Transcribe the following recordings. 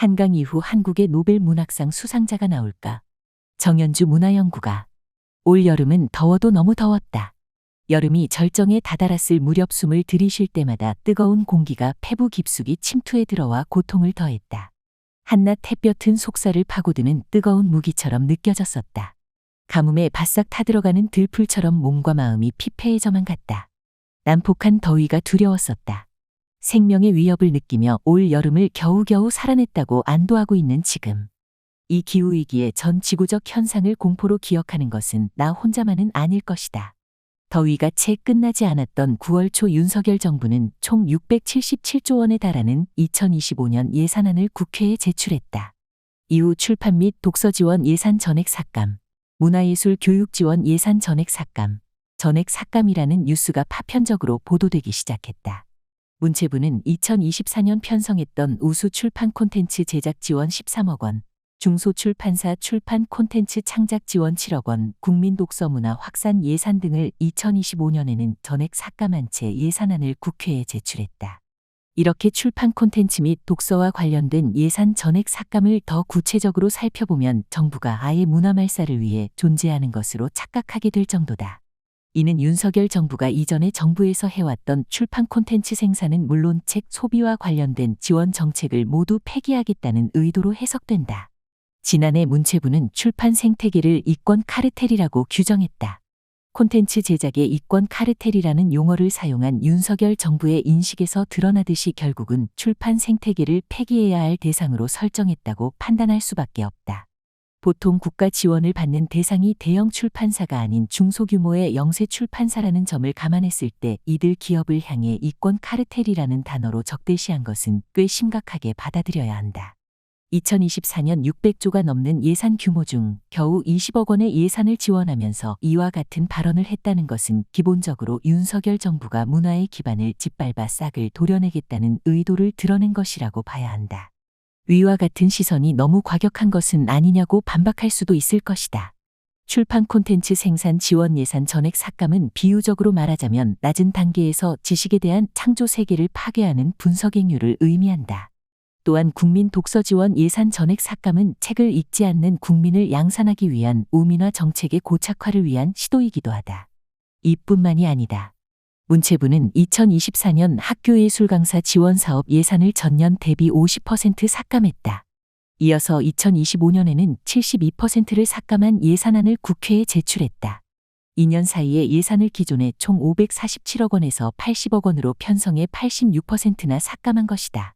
한강 이후 한국의 노벨 문학상 수상자가 나올까? 정연주 문화연구가 올 여름은 더워도 너무 더웠다. 여름이 절정에 다다랐을 무렵 숨을 들이쉴 때마다 뜨거운 공기가 폐부 깊숙이 침투해 들어와 고통을 더했다. 한낮 햇볕은 속살을 파고드는 뜨거운 무기처럼 느껴졌었다. 가뭄에 바싹 타들어가는 들풀처럼 몸과 마음이 피폐해져만 갔다. 난폭한 더위가 두려웠었다. 생명의 위협을 느끼며 올 여름을 겨우겨우 살아냈다고 안도하고 있는 지금. 이 기후위기의 전 지구적 현상을 공포로 기억하는 것은 나 혼자만은 아닐 것이다. 더위가 채 끝나지 않았던 9월 초 윤석열 정부는 총 677조 원에 달하는 2025년 예산안을 국회에 제출했다. 이후 출판 및 독서 지원 예산 전액 삭감, 문화예술 교육 지원 예산 전액 삭감, 전액 삭감이라는 뉴스가 파편적으로 보도되기 시작했다. 문체부는 2024년 편성했던 우수 출판 콘텐츠 제작 지원 13억 원, 중소출판사 출판 콘텐츠 창작 지원 7억 원, 국민 독서 문화 확산 예산 등을 2025년에는 전액 삭감한 채 예산안을 국회에 제출했다. 이렇게 출판 콘텐츠 및 독서와 관련된 예산 전액 삭감을 더 구체적으로 살펴보면 정부가 아예 문화 말살을 위해 존재하는 것으로 착각하게 될 정도다. 이는 윤석열 정부가 이전에 정부에서 해왔던 출판 콘텐츠 생산은 물론 책 소비와 관련된 지원 정책을 모두 폐기하겠다는 의도로 해석된다. 지난해 문체부는 출판 생태계를 이권 카르텔이라고 규정했다. 콘텐츠 제작의 이권 카르텔이라는 용어를 사용한 윤석열 정부의 인식에서 드러나듯이 결국은 출판 생태계를 폐기해야 할 대상으로 설정했다고 판단할 수밖에 없다. 보통 국가 지원을 받는 대상이 대형 출판사가 아닌 중소규모의 영세 출판사라는 점을 감안했을 때 이들 기업을 향해 이권 카르텔이라는 단어로 적대시한 것은 꽤 심각하게 받아들여야 한다. 2024년 600조가 넘는 예산 규모 중 겨우 20억 원의 예산을 지원하면서 이와 같은 발언을 했다는 것은 기본적으로 윤석열 정부가 문화의 기반을 짓밟아 싹을 도려내겠다는 의도를 드러낸 것이라고 봐야 한다. 위와 같은 시선이 너무 과격한 것은 아니냐고 반박할 수도 있을 것이다. 출판 콘텐츠 생산 지원 예산 전액 삭감은 비유적으로 말하자면 낮은 단계에서 지식에 대한 창조 세계를 파괴하는 분석 행위를 의미한다. 또한 국민 독서 지원 예산 전액 삭감은 책을 읽지 않는 국민을 양산하기 위한 우민화 정책의 고착화를 위한 시도이기도 하다. 이뿐만이 아니다. 문체부는 2024년 학교예술 강사 지원 사업 예산을 전년 대비 50% 삭감했다. 이어서 2025년에는 72%를 삭감한 예산안을 국회에 제출했다. 2년 사이에 예산을 기존에 총 547억 원에서 80억 원으로 편성해 86%나 삭감한 것이다.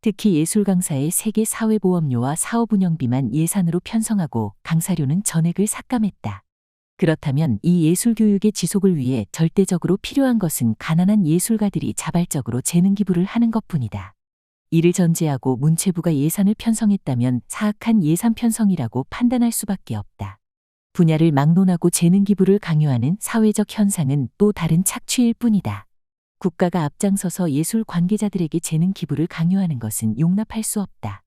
특히 예술 강사의 세계 사회보험료와 사업 운영비만 예산으로 편성하고 강사료는 전액을 삭감했다. 그렇다면 이 예술 교육의 지속을 위해 절대적으로 필요한 것은 가난한 예술가들이 자발적으로 재능 기부를 하는 것뿐이다. 이를 전제하고 문체부가 예산을 편성했다면 사악한 예산 편성이라고 판단할 수밖에 없다. 분야를 막론하고 재능 기부를 강요하는 사회적 현상은 또 다른 착취일 뿐이다. 국가가 앞장서서 예술 관계자들에게 재능 기부를 강요하는 것은 용납할 수 없다.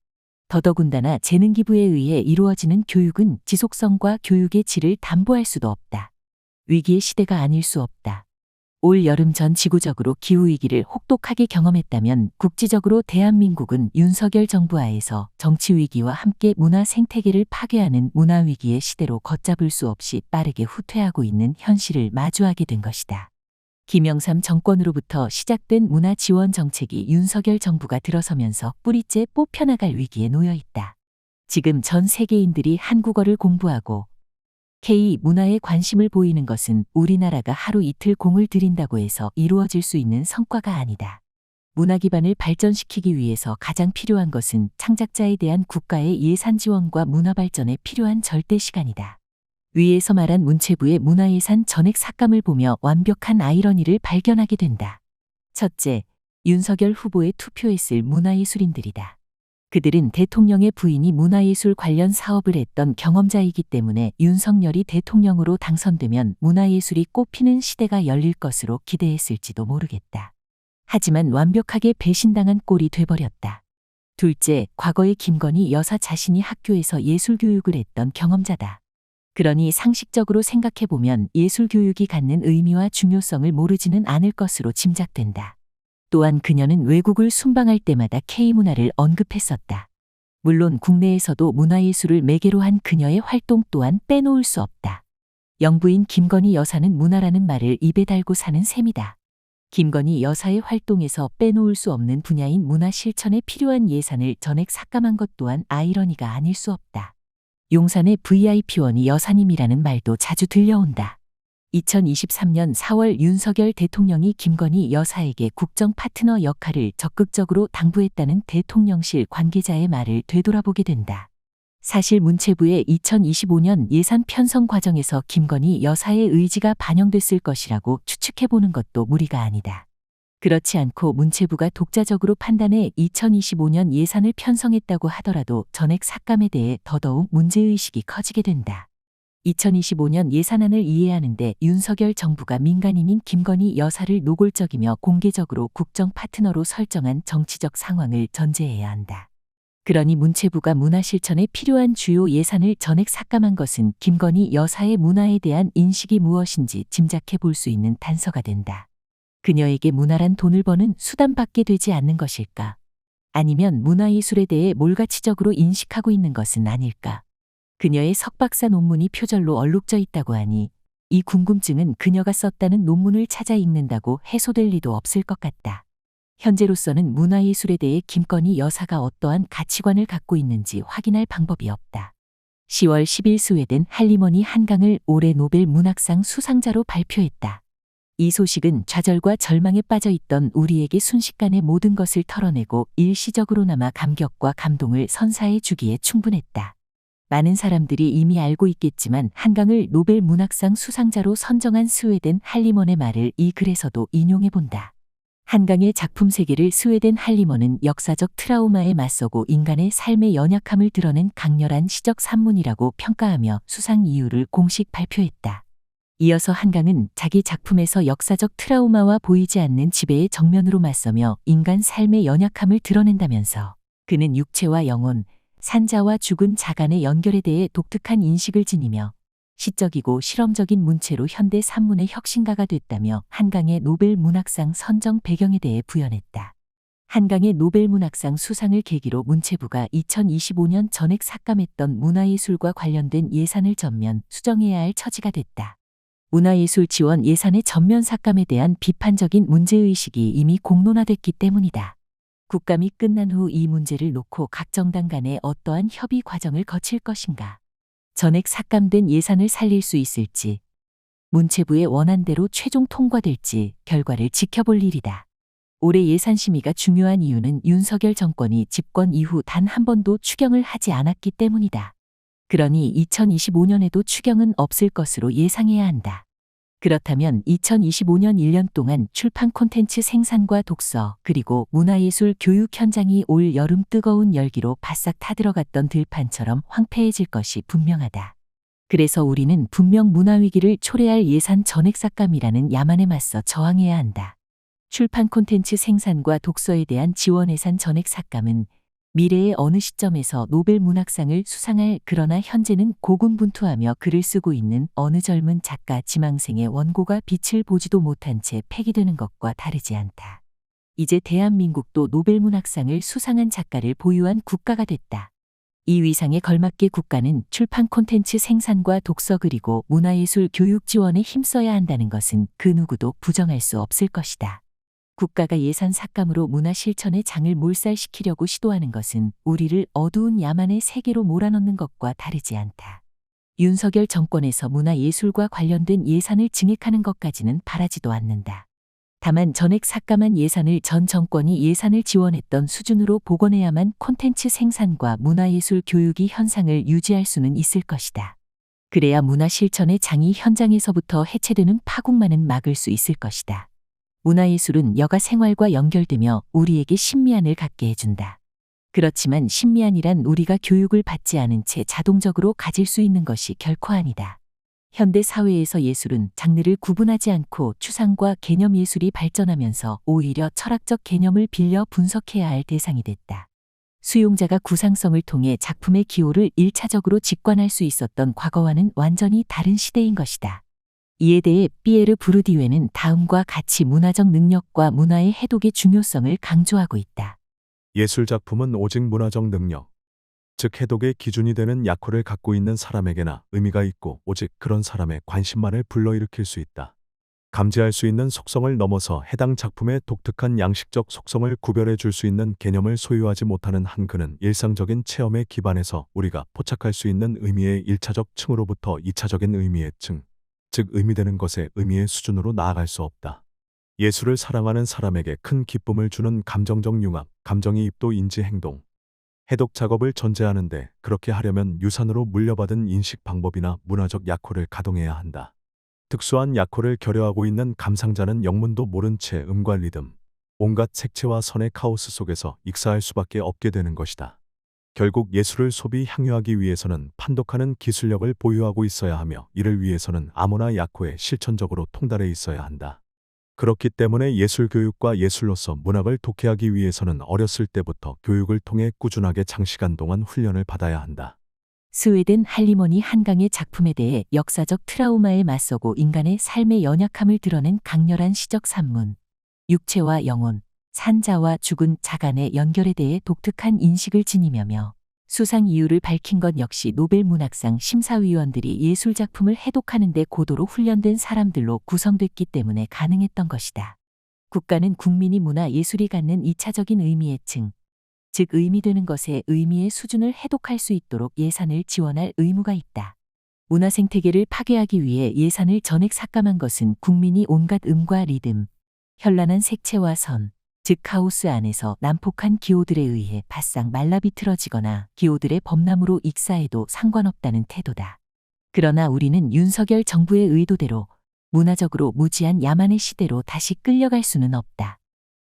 더더군다나 재능 기부에 의해 이루어지는 교육은 지속성과 교육의 질을 담보할 수도 없다. 위기의 시대가 아닐 수 없다. 올 여름 전 지구적으로 기후위기를 혹독하게 경험했다면 국지적으로 대한민국은 윤석열 정부 하에서 정치위기와 함께 문화 생태계를 파괴하는 문화위기의 시대로 걷잡을 수 없이 빠르게 후퇴하고 있는 현실을 마주하게 된 것이다. 김영삼 정권으로부터 시작된 문화 지원 정책이 윤석열 정부가 들어서면서 뿌리째 뽑혀나갈 위기에 놓여 있다. 지금 전 세계인들이 한국어를 공부하고 K 문화에 관심을 보이는 것은 우리나라가 하루 이틀 공을 들인다고 해서 이루어질 수 있는 성과가 아니다. 문화 기반을 발전시키기 위해서 가장 필요한 것은 창작자에 대한 국가의 예산 지원과 문화 발전에 필요한 절대 시간이다. 위에서 말한 문체부의 문화예산 전액 삭감을 보며 완벽한 아이러니를 발견하게 된다. 첫째, 윤석열 후보에 투표했을 문화예술인들이다. 그들은 대통령의 부인이 문화예술 관련 사업을 했던 경험자이기 때문에 윤석열이 대통령으로 당선되면 문화예술이 꽃피는 시대가 열릴 것으로 기대했을지도 모르겠다. 하지만 완벽하게 배신당한 꼴이 돼버렸다. 둘째, 과거의 김건희 여사 자신이 학교에서 예술 교육을 했던 경험자다. 그러니 상식적으로 생각해 보면 예술 교육이 갖는 의미와 중요성을 모르지는 않을 것으로 짐작된다. 또한 그녀는 외국을 순방할 때마다 K문화를 언급했었다. 물론 국내에서도 문화예술을 매개로 한 그녀의 활동 또한 빼놓을 수 없다. 영부인 김건희 여사는 문화라는 말을 입에 달고 사는 셈이다. 김건희 여사의 활동에서 빼놓을 수 없는 분야인 문화 실천에 필요한 예산을 전액 삭감한 것 또한 아이러니가 아닐 수 없다. 용산의 VIP원이 여사님이라는 말도 자주 들려온다. 2023년 4월 윤석열 대통령이 김건희 여사에게 국정 파트너 역할을 적극적으로 당부했다는 대통령실 관계자의 말을 되돌아보게 된다. 사실 문체부의 2025년 예산 편성 과정에서 김건희 여사의 의지가 반영됐을 것이라고 추측해보는 것도 무리가 아니다. 그렇지 않고 문체부가 독자적으로 판단해 2025년 예산을 편성했다고 하더라도 전액 삭감에 대해 더더욱 문제의식이 커지게 된다. 2025년 예산안을 이해하는데 윤석열 정부가 민간인인 김건희 여사를 노골적이며 공개적으로 국정 파트너로 설정한 정치적 상황을 전제해야 한다. 그러니 문체부가 문화 실천에 필요한 주요 예산을 전액 삭감한 것은 김건희 여사의 문화에 대한 인식이 무엇인지 짐작해 볼 수 있는 단서가 된다. 그녀에게 문화란 돈을 버는 수단밖에 되지 않는 것일까? 아니면 문화예술에 대해 몰가치적으로 인식하고 있는 것은 아닐까? 그녀의 석박사 논문이 표절로 얼룩져 있다고 하니 이 궁금증은 그녀가 썼다는 논문을 찾아 읽는다고 해소될 리도 없을 것 같다. 현재로서는 문화예술에 대해 김건희 여사가 어떠한 가치관을 갖고 있는지 확인할 방법이 없다. 10월 10일 스웨덴 할리머니 한강을 올해 노벨 문학상 수상자로 발표했다. 이 소식은 좌절과 절망에 빠져 있던 우리에게 순식간에 모든 것을 털어내고 일시적으로나마 감격과 감동을 선사해 주기에 충분했다. 많은 사람들이 이미 알고 있겠지만 한강을 노벨 문학상 수상자로 선정한 스웨덴 할리먼의 말을 이 글에서도 인용해 본다. 한강의 작품 세계를 스웨덴 할리먼은 역사적 트라우마에 맞서고 인간의 삶의 연약함을 드러낸 강렬한 시적 산문이라고 평가하며 수상 이유를 공식 발표했다. 이어서 한강은 자기 작품에서 역사적 트라우마와 보이지 않는 지배의 정면으로 맞서며 인간 삶의 연약함을 드러낸다면서 그는 육체와 영혼, 산자와 죽은 자간의 연결에 대해 독특한 인식을 지니며 시적이고 실험적인 문체로 현대 산문의 혁신가가 됐다며 한강의 노벨 문학상 선정 배경에 대해 부연했다. 한강의 노벨 문학상 수상을 계기로 문체부가 2025년 전액 삭감했던 문화예술과 관련된 예산을 전면 수정해야 할 처지가 됐다. 문화예술 지원 예산의 전면 삭감에 대한 비판적인 문제의식이 이미 공론화됐기 때문이다. 국감이 끝난 후 이 문제를 놓고 각 정당 간에 어떠한 협의 과정을 거칠 것인가. 전액 삭감된 예산을 살릴 수 있을지, 문체부의 원안대로 최종 통과될지 결과를 지켜볼 일이다. 올해 예산 심의가 중요한 이유는 윤석열 정권이 집권 이후 단 한 번도 추경을 하지 않았기 때문이다. 그러니 2025년에도 추경은 없을 것으로 예상해야 한다. 그렇다면 2025년 1년 동안 출판 콘텐츠 생산과 독서 그리고 문화예술 교육 현장이 올 여름 뜨거운 열기로 바싹 타들어갔던 들판처럼 황폐해질 것이 분명하다. 그래서 우리는 분명 문화위기를 초래할 예산 전액 삭감이라는 야만에 맞서 저항해야 한다. 출판 콘텐츠 생산과 독서에 대한 지원 예산 전액 삭감은 미래의 어느 시점에서 노벨 문학상을 수상할 그러나 현재는 고군분투하며 글을 쓰고 있는 어느 젊은 작가 지망생의 원고가 빛을 보지도 못한 채 폐기되는 것과 다르지 않다. 이제 대한민국도 노벨 문학상을 수상한 작가를 보유한 국가가 됐다. 이 위상에 걸맞게 국가는 출판 콘텐츠 생산과 독서 그리고 문화예술 교육 지원에 힘써야 한다는 것은 그 누구도 부정할 수 없을 것이다. 국가가 예산 삭감으로 문화 실천의 장을 몰살시키려고 시도하는 것은 우리를 어두운 야만의 세계로 몰아넣는 것과 다르지 않다. 윤석열 정권에서 문화예술과 관련된 예산을 증액하는 것까지는 바라지도 않는다. 다만 전액 삭감한 예산을 전 정권이 예산을 지원했던 수준으로 복원해야만 콘텐츠 생산과 문화예술 교육이 현상을 유지할 수는 있을 것이다. 그래야 문화 실천의 장이 현장에서부터 해체되는 파국만은 막을 수 있을 것이다. 문화예술은 여가 생활과 연결되며 우리에게 신미안을 갖게 해준다. 그렇지만 신미안이란 우리가 교육을 받지 않은 채 자동적으로 가질 수 있는 것이 결코 아니다. 현대 사회에서 예술은 장르를 구분하지 않고 추상과 개념 예술이 발전하면서 오히려 철학적 개념을 빌려 분석해야 할 대상이 됐다. 수용자가 구상성을 통해 작품의 기호를 일차적으로 직관할 수 있었던 과거와는 완전히 다른 시대인 것이다. 이에 대해 피에르 부르디웨는 다음과 같이 문화적 능력과 문화의 해독의 중요성을 강조하고 있다. 예술 작품은 오직 문화적 능력, 즉 해독의 기준이 되는 약호를 갖고 있는 사람에게나 의미가 있고 오직 그런 사람의 관심만을 불러일으킬 수 있다. 감지할 수 있는 속성을 넘어서 해당 작품의 독특한 양식적 속성을 구별해 줄 수 있는 개념을 소유하지 못하는 한글은 일상적인 체험에 기반해서 우리가 포착할 수 있는 의미의 1차적 층으로부터 2차적인 의미의 층, 즉 의미되는 것의 의미의 수준으로 나아갈 수 없다. 예술을 사랑하는 사람에게 큰 기쁨을 주는 감정적 융합, 감정이 입도 인지 행동, 해독 작업을 전제하는데 그렇게 하려면 유산으로 물려받은 인식 방법이나 문화적 약호를 가동해야 한다. 특수한 약호를 결여하고 있는 감상자는 영문도 모른 채 음과 리듬, 온갖 색채와 선의 카오스 속에서 익사할 수밖에 없게 되는 것이다. 결국 예술을 소비 향유하기 위해서는 판독하는 기술력을 보유하고 있어야 하며 이를 위해서는 아무나 약호에 실천적으로 통달해 있어야 한다. 그렇기 때문에 예술 교육과 예술로서 문학을 독해하기 위해서는 어렸을 때부터 교육을 통해 꾸준하게 장시간 동안 훈련을 받아야 한다. 스웨덴 할리머니 한강의 작품에 대해 역사적 트라우마에 맞서고 인간의 삶의 연약함을 드러낸 강렬한 시적 산문. 육체와 영혼, 산자와 죽은 자 간의 연결에 대해 독특한 인식을 지니며며 수상 이유를 밝힌 것 역시 노벨 문학상 심사위원들이 예술작품을 해독하는 데 고도로 훈련된 사람들로 구성됐기 때문에 가능했던 것이다. 국가는 국민이 문화 예술이 갖는 2차적인 의미의 층, 즉 의미되는 것의 의미의 수준을 해독할 수 있도록 예산을 지원할 의무가 있다. 문화 생태계를 파괴하기 위해 예산을 전액 삭감한 것은 국민이 온갖 음과 리듬, 현란한 색채와 선, 즉 하우스 안에서 난폭한 기호들에 의해 바싹 말라비틀어지거나 기호들의 범람으로 익사해도 상관없다는 태도다. 그러나 우리는 윤석열 정부의 의도대로 문화적으로 무지한 야만의 시대로 다시 끌려갈 수는 없다.